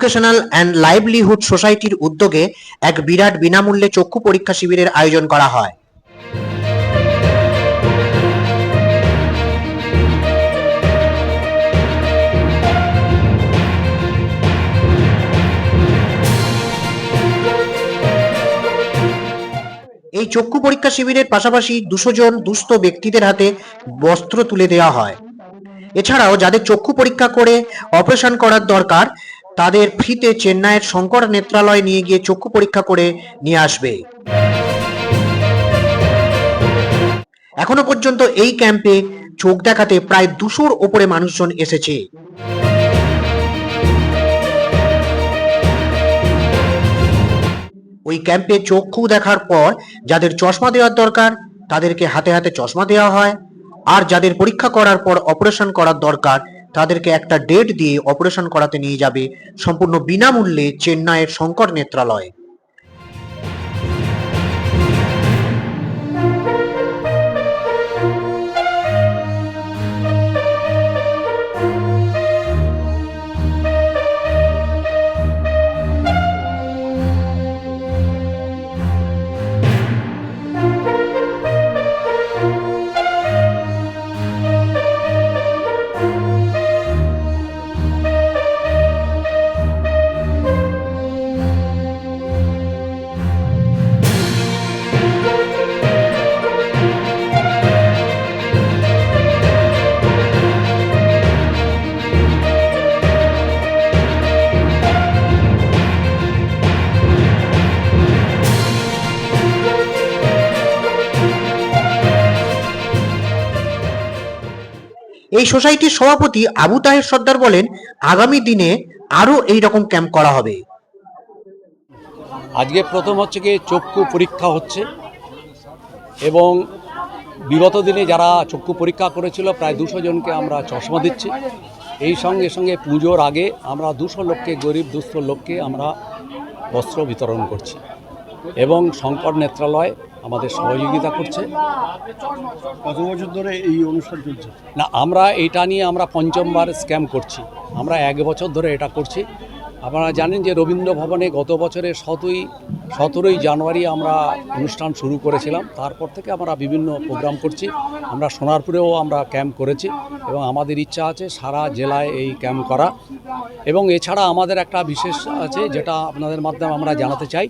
Educational and livelihood সোসাইটির উদ্যোগে এক বিরাট বিনামূল্যে চক্ষু পরীক্ষা শিবিরের আয়োজন করা হয়। এই চক্ষু পরীক্ষা শিবিরের পাশাপাশি দুশো জন দুস্থ ব্যক্তিদের হাতে বস্ত্র তুলে দেওয়া হয়। এছাড়াও যাদের চক্ষু পরীক্ষা করে অপারেশন করার দরকার তাদের ফ্রিতে চেন্নাইয়ের শঙ্কর নেত্রালয় নিয়ে গিয়ে চক্ষু পরীক্ষা করে নিয়ে আসবে। এখনও পর্যন্ত এই ক্যাম্পে চোখ দেখাতে প্রায় দুশোর ওপরে মানুষজন এসেছে। ওই ক্যাম্পে চক্ষু দেখার পর যাদের চশমা দেওয়ার দরকার, তাদেরকে হাতে হাতে চশমা দেওয়া হয়। আর যাদের পরীক্ষা করার পর অপারেশন করার দরকার তাদেরকে একটা ডেট দিয়ে অপারেশন করাতে নিয়ে যাবে সম্পূর্ণ বিনামূল্যে চেন্নাইয়ের শঙ্কর নেত্রালয়। এই সোসাইটির সভাপতি আবু তাহের সর্দার বলেন, আগামী দিনে আরও এই রকম ক্যাম্প করা হবে। আজকে প্রথম হচ্ছে কি চক্ষু পরীক্ষা হচ্ছে এবং বিগত দিনে যারা চক্ষু পরীক্ষা করেছিল প্রায় দুশো জনকে আমরা চশমা দিচ্ছি। এই সঙ্গে সঙ্গে পুজোর আগে আমরা দুশো লোককে, গরিব দুস্থ লোককে আমরা বস্ত্র বিতরণ করছি। এবং শঙ্কর নেত্রালয় আমাদের সহযোগিতা করছে। কত বছর ধরে এই অনুষ্ঠান চলছে? না আমরা এটা নিয়ে আমরা পঞ্চমবার স্ক্যাম করছি। আমরা এক বছর ধরে এটা করছি। আপনারা জানেন যে রবীন্দ্র ভবনে গত বছরের সতই সতেরোই জানুয়ারি আমরা অনুষ্ঠান শুরু করেছিলাম। তারপর থেকে আমরা বিভিন্ন প্রোগ্রাম করছি। আমরা সোনারপুরেও আমরা ক্যাম্প করেছি এবং আমাদের ইচ্ছা আছে সারা জেলায় এই ক্যাম্প করা। এবং এছাড়া আমাদের একটা বিশেষ আছে যেটা আপনাদের মাধ্যমে আমরা জানাতে চাই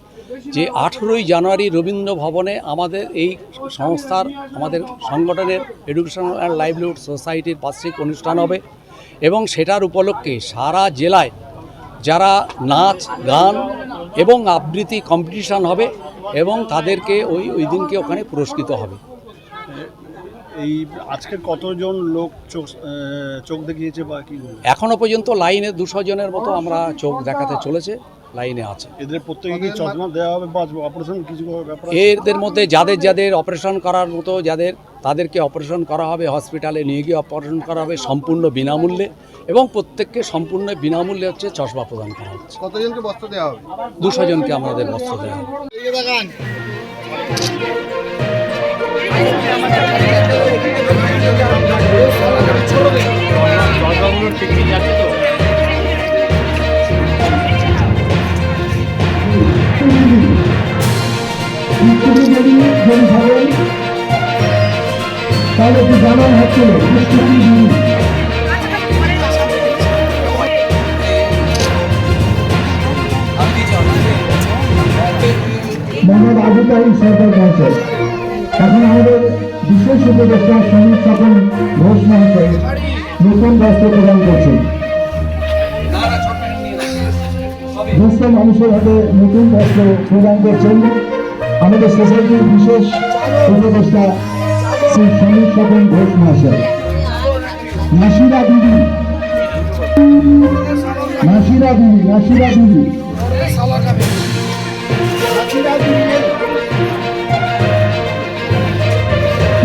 যে আঠেরোই জানুয়ারি রবীন্দ্র ভবনে আমাদের এই সংস্থার, আমাদের সংগঠনের এডুকেশনাল অ্যান্ড লাইভলিহুড সোসাইটির বার্ষিক অনুষ্ঠান হবে এবং সেটার উপলক্ষে সারা জেলায় যারা নাচ, গান এবং আবৃত্তি কম্পিটিশান হবে এবং তাদেরকে ওই ওই দিনকে ওখানে পুরস্কৃত হবে। এই আজকে কতজন লোক চোখ চোখ দেখিয়েছে বা কি? এখনও পর্যন্ত লাইনে দুশো জনের মতো আমরা চোখ দেখাতে চলেছে লাইনে আছে। এদের প্রত্যেকে কি চশমা দেওয়া হবে বা অপারেশন কিছু ব্যাপার এদের মধ্যে যাদের যাদের অপারেশন করার মতো যাদের তাদেরকে অপারেশন করা হবে হসপিটালে নিয়ে গিয়ে অপারেশন করা হবে সম্পূর্ণ বিনামূল্যে এবং প্রত্যেককে সম্পূর্ণ বিনামূল্যে হচ্ছে চশমা প্রদান করা হচ্ছে। কতজনকে বস্ত্র দেওয়া হবে? দুশো জনকে আমাদের বস্ত্র দেওয়া হবে। তাহলে একটু জানান হচ্ছিল মোহাম্মদ আবু তাহিদ সরকার এখন আমাদের বিশেষ উপদেষ্টা সমীর স্বপন ঘোষ মহাশয় নতুন বস্ত্র প্রদান করছেন দুস্থ মানুষের হাতে নতুন বস্ত্র প্রদান করছেন। আমাদের সোসাইটির বিশেষ উপদেষ্টা শ্রী সমীর স্বপন ঘোষ মহাশয় নাসিরা দিদি। নাসিরা দিদি নাসিরা দিদি। নাসিরা দিদি।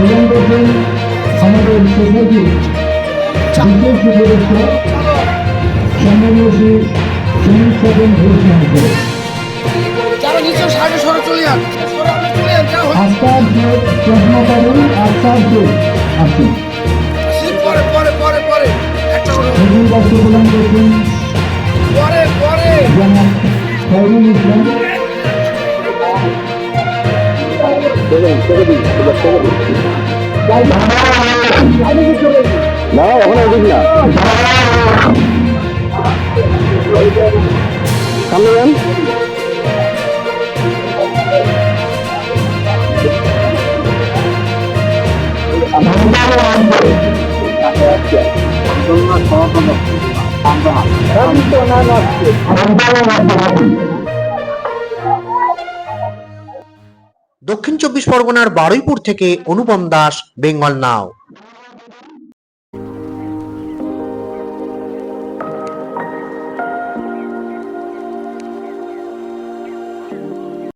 প্রদান করছেন আমাদের সোসাইটির বিশেষ উপদেষ্টা সম্মানীয় শ্রী সমীর স্বপন ঘোষ মহাশয় যারা নিচে সাড়ে সরে চলে যান। সরে আপনি চলে না ওখানে উঠিস না সামনে যান দক্ষিণ চব্বিশ পরগনার বারুইপুর থেকে অনুপম দাস বেঙ্গল নাও।